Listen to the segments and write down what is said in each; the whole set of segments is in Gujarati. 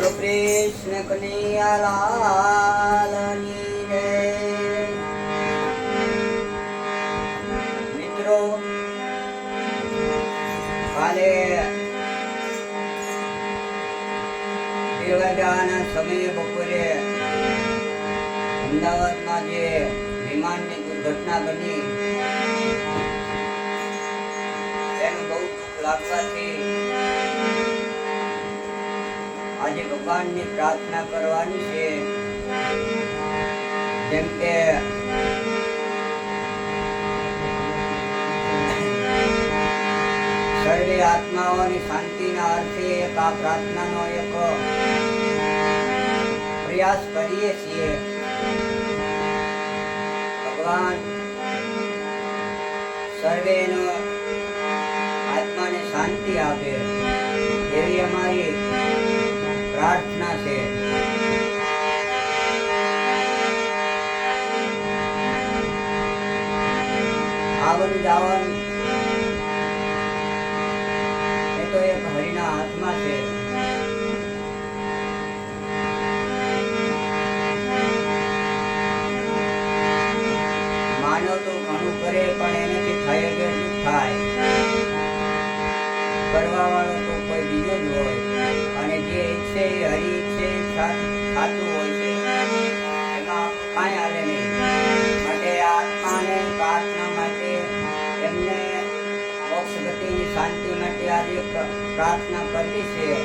બોલો કૃષ્ણ કનૈયાલાલની જય સમયે બપોરે અમદાવાદમાં જે વિમાનની દુર્ઘટના બની, તેનું બહુ દુઃખ લાગવાથી આજે ભગવાનની પ્રાર્થના કરવાની છે. જેમ કે સર્વે આત્માઓની શાંતિના અર્થે એક આ પ્રાર્થનાનો એક પ્રયાસ કરીએ છીએ. ભગવાન સર્વેનો આત્માને શાંતિ આપે. એવી અમારી પ્રાર્થના છે. આવન જાવન. એ તો એક હરિના હાથમાં છે. પ્ર- પ્રાર્થના કરવી છે.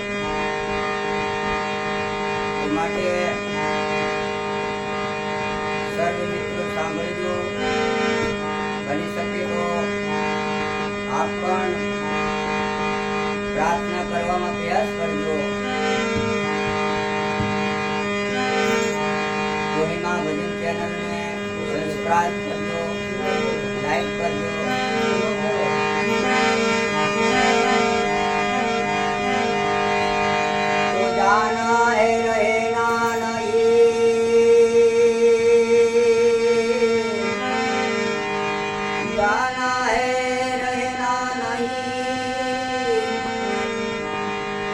માટે સર્વ મિત્રો સાંભળજો. બની શકે તો આપ પણ પ્રાર્થના કરવામાં પ્રયાસ કરજો. કોહિમા ભજન ચેનલને સબસ્ક્રાઇબ કરજો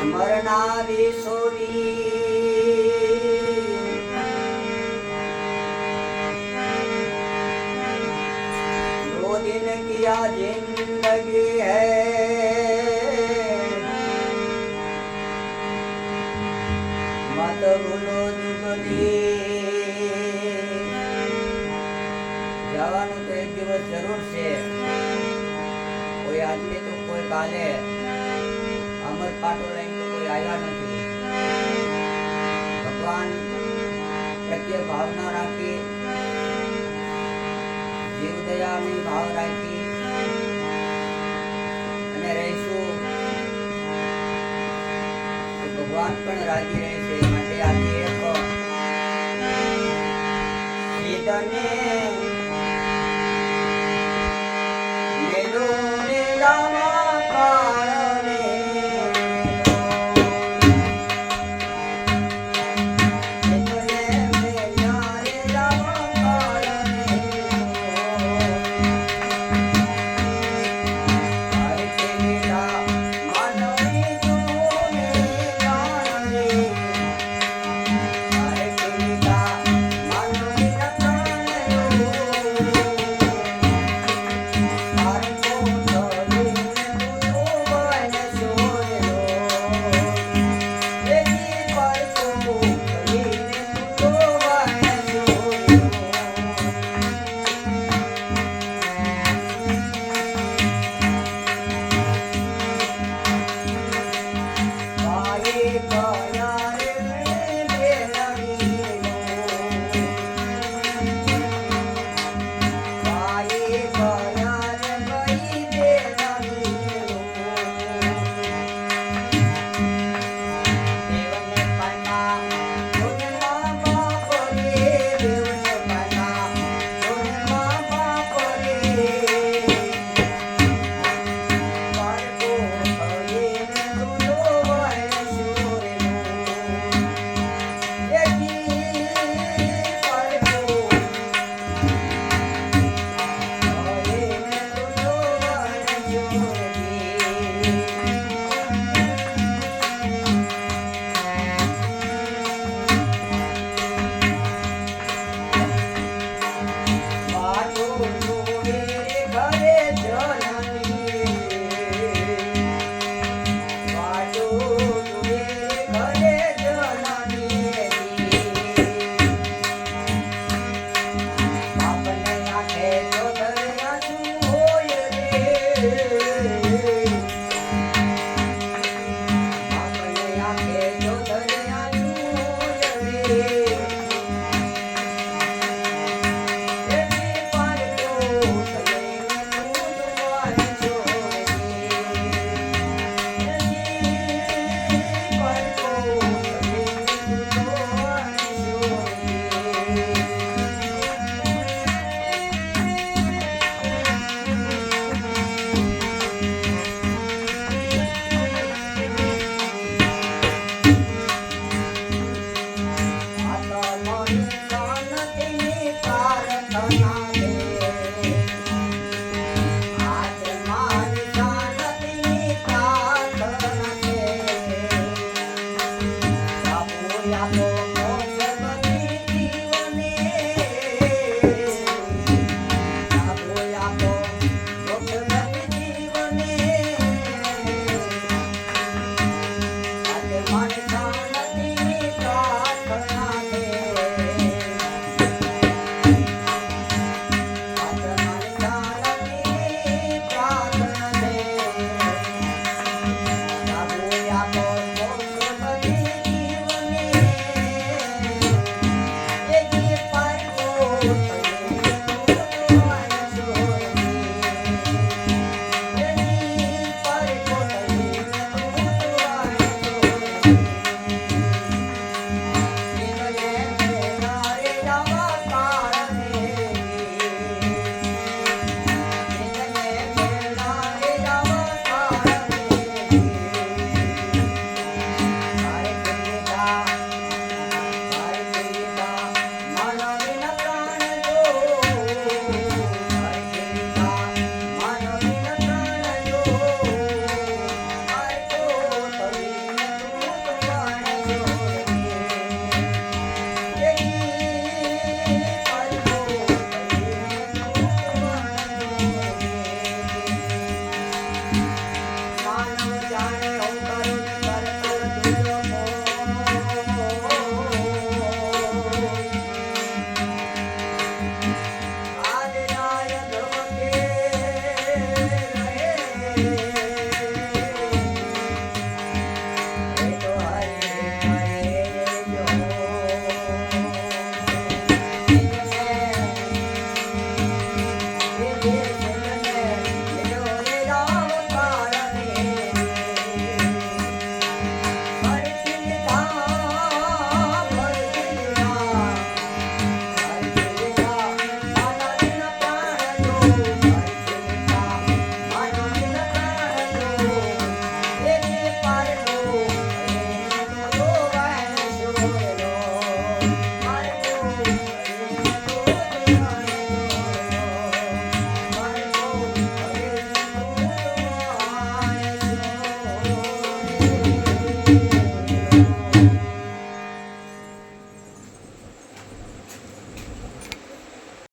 મરનારી સોરી. દો દિન કિયા જિંદગી હૈ. જવાનું એક દિવસ જરૂર છે. કોઈ આજની તો કોઈ કાલે અમર પાટો નહીં ભગવાન પ્રત્યે ભાવના રાખી જીવદયાની ભાવ રાખી અને રહીશું ભગવાન પણ રાજી રહેશે માટે આજે day.